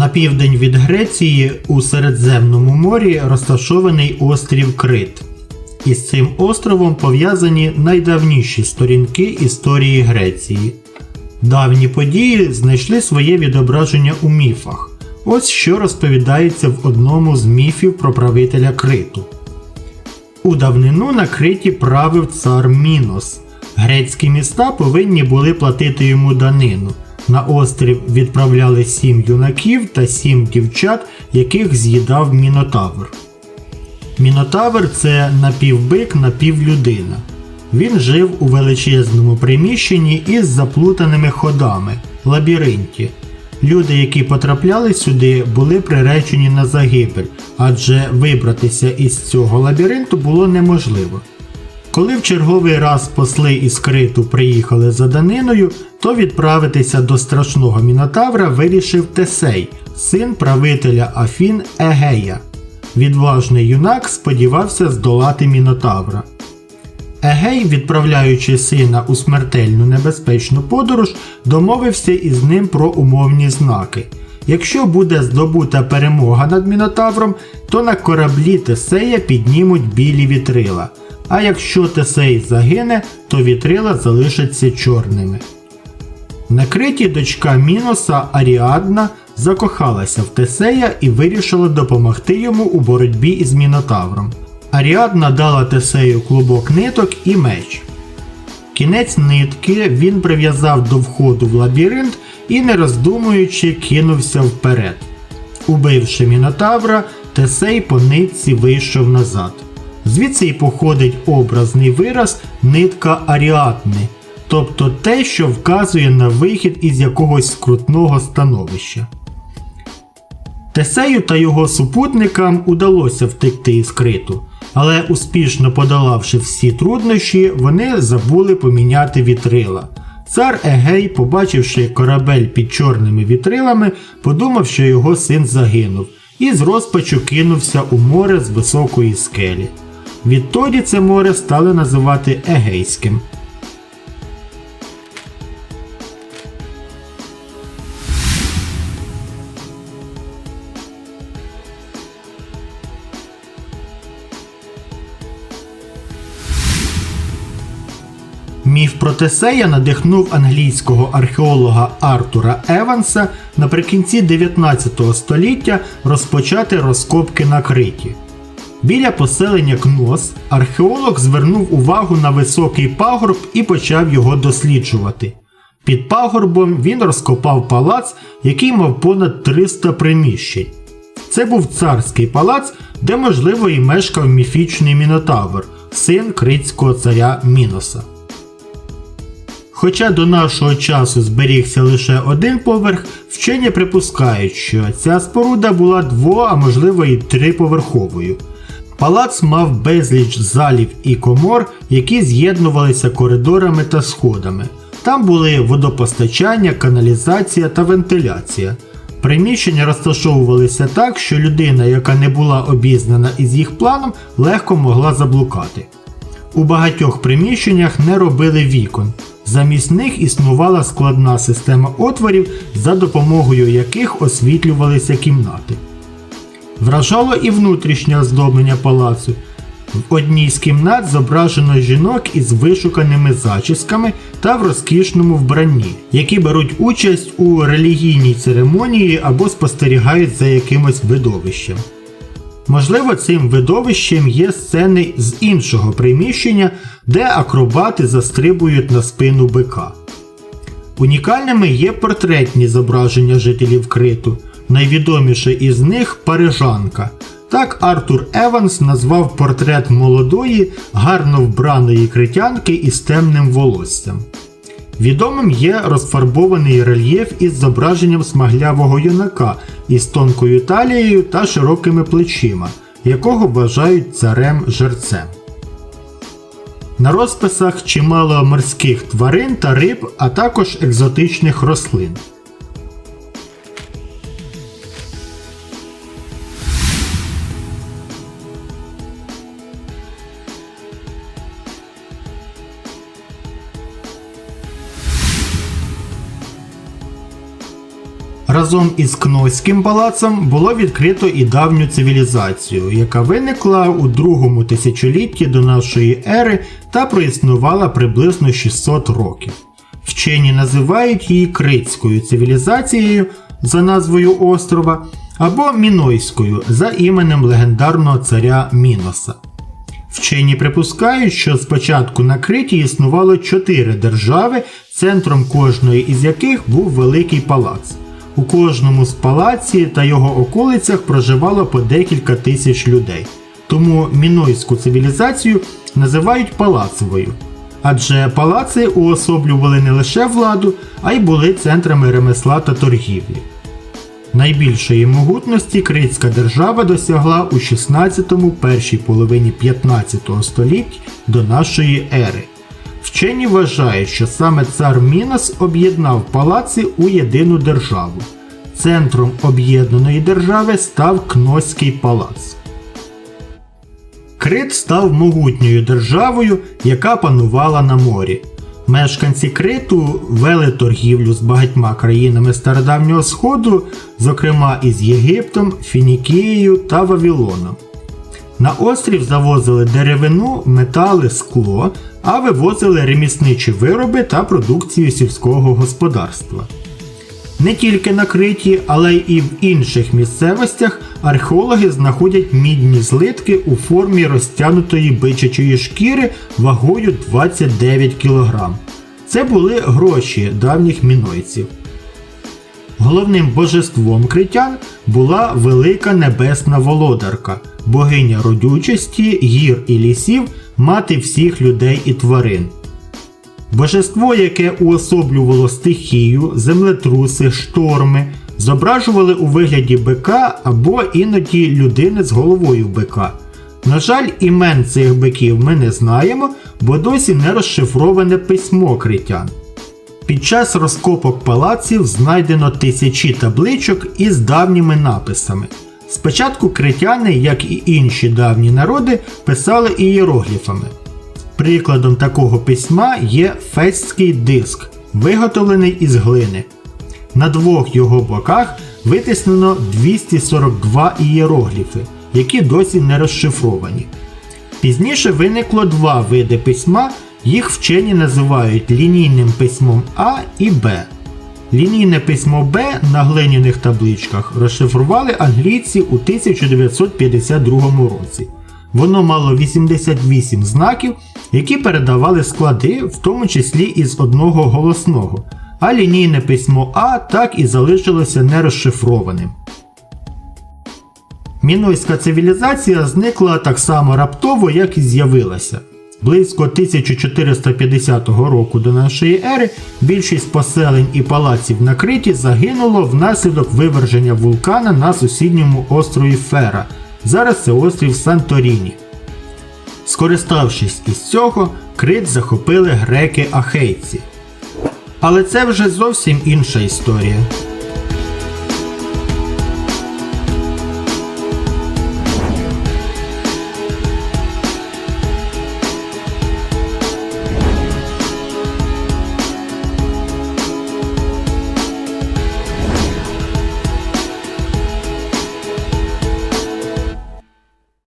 На південь від Греції у Середземному морі розташований острів Крит. Із цим островом пов'язані найдавніші сторінки історії Греції. Давні події знайшли своє відображення у міфах. Ось що розповідається в одному з міфів про правителя Криту. У давнину на Криті правив цар Мінос. Грецькі міста повинні були платити йому данину. На острів відправляли сім юнаків та сім дівчат, яких з'їдав Мінотавр. Мінотавр це напівбик, напівлюдина. Він жив у величезному приміщенні із заплутаними ходами лабіринті. Люди, які потрапляли сюди, були приречені на загибель, адже вибратися із цього лабіринту було неможливо. Коли в черговий раз посли із Криту приїхали за даниною, то відправитися до страшного мінотавра вирішив Тесей, син правителя Афін Егея. Відважний юнак сподівався здолати мінотавра. Егей, відправляючи сина у смертельну небезпечну подорож, домовився із ним про умовні знаки. Якщо буде здобута перемога над мінотавром, то на кораблі Тесея піднімуть білі вітрила. А якщо Тесей загине, то вітрила залишаться чорними. На Криті дочка Міноса Аріадна закохалася в Тесея і вирішила допомогти йому у боротьбі із Мінотавром. Аріадна дала Тесею клубок ниток і меч. Кінець нитки він прив'язав до входу в лабіринт і, не роздумуючи, кинувся вперед. Убивши Мінотавра, Тесей по нитці вийшов назад. Звідси й походить образний вираз нитка Аріадни, тобто те, що вказує на вихід із якогось скрутного становища. Тесею та його супутникам удалося втекти із криту, але успішно подолавши всі труднощі, вони забули поміняти вітрила. Цар Егей, побачивши корабель під чорними вітрилами, подумав, що його син загинув, і з розпачу кинувся у море з високої скелі. Відтоді це море стали називати Егейським. Міф про Тесея надихнув англійського археолога Артура Еванса наприкінці 19 століття розпочати розкопки на Криті. Біля поселення Кнос археолог звернув увагу на високий пагорб і почав його досліджувати. Під пагорбом він розкопав палац, який мав понад 300 приміщень. Це був царський палац, де, можливо, і мешкав міфічний Мінотавр, син критського царя Міноса. Хоча до нашого часу зберігся лише один поверх, вчені припускають, що ця споруда була дво, а можливо і триповерховою. Палац мав безліч залів і комор, які з'єднувалися коридорами та сходами. Там були водопостачання, каналізація та вентиляція. Приміщення розташовувалися так, що людина, яка не була обізнана із їх планом, легко могла заблукати. У багатьох приміщеннях не робили вікон. Замість них існувала складна система отворів, за допомогою яких освітлювалися кімнати. Вражало і внутрішнє оздоблення палацу. В одній з кімнат зображено жінок із вишуканими зачісками та в розкішному вбранні, які беруть участь у релігійній церемонії або спостерігають за якимось видовищем. Можливо, цим видовищем є сцени з іншого приміщення, де акробати застрибують на спину бика. Унікальними є портретні зображення жителів Криту. Найвідоміше із них парижанка. Так Артур Еванс назвав портрет молодої, гарно вбраної критянки із темним волоссям. Відомим є розфарбований рельєф із зображенням смаглявого юнака із тонкою талією та широкими плечима, якого вважають царем жерцем. На розписах чимало морських тварин та риб, а також екзотичних рослин. Разом із Кнойським палацом було відкрито і давню цивілізацію, яка виникла у другому тисячолітті до нашої ери та проіснувала приблизно 600 років. Вчені називають її Критською цивілізацією за назвою острова або Мінойською за іменем легендарного царя Міноса. Вчені припускають, що спочатку на Криті існувало чотири держави, центром кожної із яких був великий палац. У кожному з палаці та його околицях проживало по декілька тисяч людей. Тому мінойську цивілізацію називають палацовою. Адже палаци уособлювали не лише владу, а й були центрами ремесла та торгівлі. Найбільшої могутності Критська держава досягла у 16-му першій половині 15 століть до нашої ери. Вчені вважають, що саме цар Мінос об'єднав палаци у єдину державу. Центром об'єднаної держави став Кносський палац. Крит став могутньою державою, яка панувала на морі. Мешканці Криту вели торгівлю з багатьма країнами Стародавнього Сходу, зокрема із Єгиптом, Фінікією та Вавилоном. На острів завозили деревину, метали, скло, а вивозили ремісничі вироби та продукцію сільського господарства. Не тільки на Криті, але й в інших місцевостях археологи знаходять мідні злитки у формі розтянутої бичачої шкіри вагою 29 кг. Це були гроші давніх мінойців. Головним божеством критян була велика небесна володарка, богиня родючості, гір і лісів, мати всіх людей і тварин. Божество, яке уособлювало стихію, землетруси, шторми, зображували у вигляді бика або іноді людини з головою бика. На жаль, імен цих биків ми не знаємо, бо досі не розшифроване письмо критян. Під час розкопок палаців знайдено тисячі табличок із давніми написами. Спочатку критяни, як і інші давні народи, писали ієрогліфами. Прикладом такого письма є фестський диск, виготовлений із глини. На двох його боках витиснено 242 ієрогліфи, які досі не розшифровані. Пізніше виникло два види письма, їх вчені називають лінійним письмом А і Б. Лінійне письмо Б на глиняних табличках розшифрували англійці у 1952 році. Воно мало 88 знаків, які передавали склади, в тому числі із одного голосного, а лінійне письмо А так і залишилося нерозшифрованим. Мінойська цивілізація зникла так само раптово, як і з'явилася. Близько 1450 року до нашої ери більшість поселень і палаців на Криті загинуло внаслідок виверження вулкана на сусідньому острові Фера. Зараз це острів Санторіні. Скориставшись із цього, Крит захопили греки-ахейці. Але це вже зовсім інша історія.